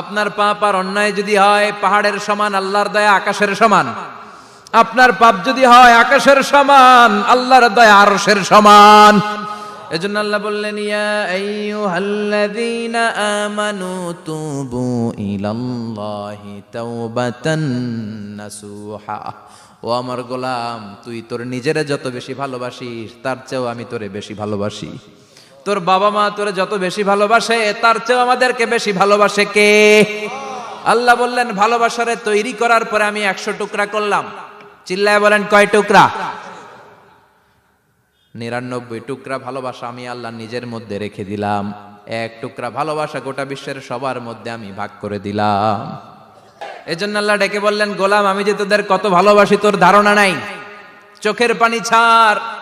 আপনার পাপ আর অন্যায় যদি হয়, পাহাড়ের সমান, আল্লাহর দয়া আকাশের সমান। আপনার পাপ যদি হয়, আকাশের সমান, আল্লাহর দয়া আরশের সমান। এজন্য আল্লাহ বললেন, ইয়া আইয়ুহাল্লাযীনা আমানু তুবু ইলাল্লাহি তাওবাতান নাসুহা। ও আমার গোলাম, তুই তোর নিজের যত বেশি ভালোবাসিস, তার চেয়েও আমি তোরে বেশি ভালোবাসি। তোর বাবা মা তোরে যত বেশি ভালোবাসে, তার চেয়েও আমাদেরকে বেশি ভালোবাসে কে? আল্লাহ বললেন, ভালোবাসারে তৈরি করার পরে আমি একশো টুকরা করলাম। চিল্লায় বলেন, কয় টুকরা? নিরানব্বই টুকরা ভালোবাসা আমি আল্লাহ নিজের মধ্যে রেখে দিলাম। এক টুকরা ভালোবাসা গোটা বিশ্বের সবার মধ্যে আমি ভাগ করে দিলাম। এজন্য আল্লাহ ডেকে বললেন, গোলাম, আমি যে তোদের কত ভালোবাসি, তোর ধারণা নাই। চোখের পানি ছাড়।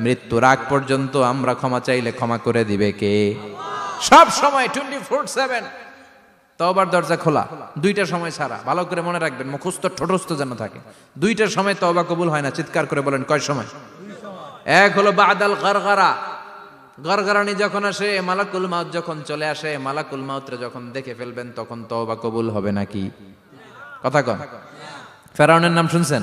মৃত্যুর আগ পর্যন্ত আমরা ক্ষমা চাইলে ক্ষমা করে দিবে কে? সব সময় টোয়েন্টি ফোর সেভেন তওবার দরজা খোলা। দুইটা সময় ছাড়া ভালো করে মনে রাখবেন, মুখস্থ ঠোঁটস্থ যেন থাকে। দুইটার সময় তওবা কবুল হয় না। চিৎকার করে বলেন, কয় সময়? এক হলো বাদাল গরগরা। গরগরানি যখন আসে, মালাকুল মাউত যখন চলে আসে, মালাকুল মাউতরে যখন দেখে ফেলবেন, তখন তওবা কবুল হবে নাকি? কথা কন। ফেরাউনের নাম শুনছেন?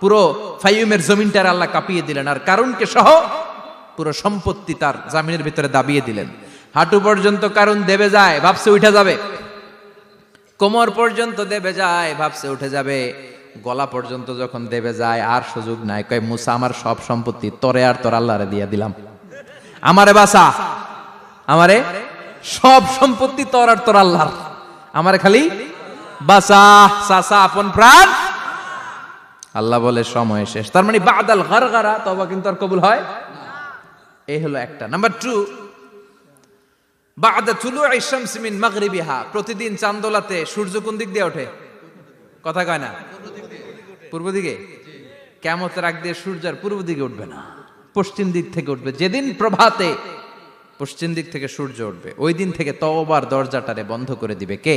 পুরো ফাইমের জমিনটার আল্লাহ কাঁপিয়ে দিলেন। আর কারণকে সহ পুরো সম্পত্তি তার জামিনের ভিতরে দাবিয়ে দিলেন। হাঁটু পর্যন্ত কারণ দেবে যায়, ভাবছে উঠে যাবে। কোমর পর্যন্ত দেবে যায়, ভাবছে উঠে যাবে। গলা পর্যন্ত যখন দেবে যায়, আর সুযোগ নাই। কয়, মুসা, আমার সব সম্পত্তি তরে আর তোর আল্লাহরে দিয়ে দিলাম। আমারে বাসা আমারে সব সম্পত্তি তোর আর তোর আল্লাহর। আমারে খালি বাসা সাসা আপন প্রাণ। আল্লাহ বলে, সময় শেষ। তার মানে বাদাল গারগারা তবা কিন্তু আর কবুল হয় এই হলো একটা। নাম্বার টু, বাদা তুলু ইশামস মিন মাগরিবিহা। প্রতিদিন চান্দোলাতে সূর্য কোন দিক দিয়ে ওঠে? কথা কয় না? পূর্ব দিকে? কেমতের আগ দিয়ে সূর্যের পূর্ব দিকে উঠবে না। পশ্চিম দিক থেকে উঠবে। যেদিন প্রভাতে পশ্চিম দিক থেকে সূর্য উঠবে, ওই দিন থেকে তওবার দরজাটারে বন্ধ করে দিবে কে?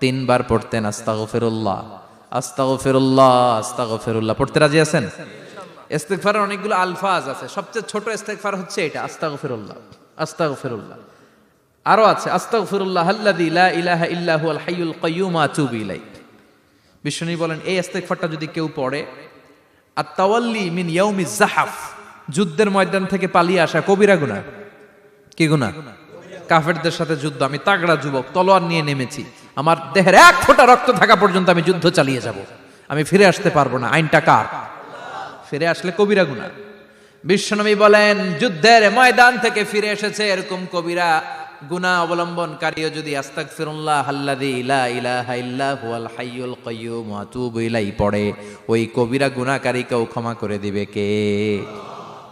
তিনবার পড়তেন আস্তাগফিরুল্লাহ। আস্তাগফিরুল্লাহ আস্তাগফিরুল্লাহ। পড়তে রাজি আছেন? ইস্তেগফারের অনেকগুলো আলফাজ আছে। সবচেয়ে ছোট ইস্তেগফার হচ্ছে এটা, আস্তাগফিরুল্লাহ আস্তাগফিরুল্লাহ। আরও আছে, আস্তাগফিরুল্লাহ আল্লাযী লা ইলাহা ইল্লা হুয়াল হাইয়ুল কাইয়্যুম আতুবু ইলাইহি বিষ্ণু বলেন, এই ইস্তেগফারটা যদি কেউ পড়ে আর তাওয়াল্লি মিন ইয়াউমি জাহাফ যুদ্ধের ময়দান থেকে পালিয়ে আসা কবিরা গুনাহ। কি গুনাহ? কাফেরদের সাথে যুদ্ধ। আমি তাগড়া যুবক, তলোয়ার নিয়ে নেমেছি। আমার দেহের এক ফোঁটা রক্ত থাকা পর্যন্ত আমি যুদ্ধ চালিয়ে যাব। আমি ফিরে আসতে পারব না। আইনটা কার? ফিরে আসলে কবিরা গুনাহ বিশ্বনবী বলেন, যুদ্ধের ময়দান থেকে ফিরে এসেছে এরকম কবিরা। গুনাহ অবলম্বনকারীও যদি আস্তাগফিরুল্লাহ আল্লাযী লা ইলাহা ইল্লা হুয়াল হাইয়ুল আতুবু ইলাইহি, পড়ে, ওই কবিরা গুনাহকারীকেও ক্ষমা করে দিবে কে?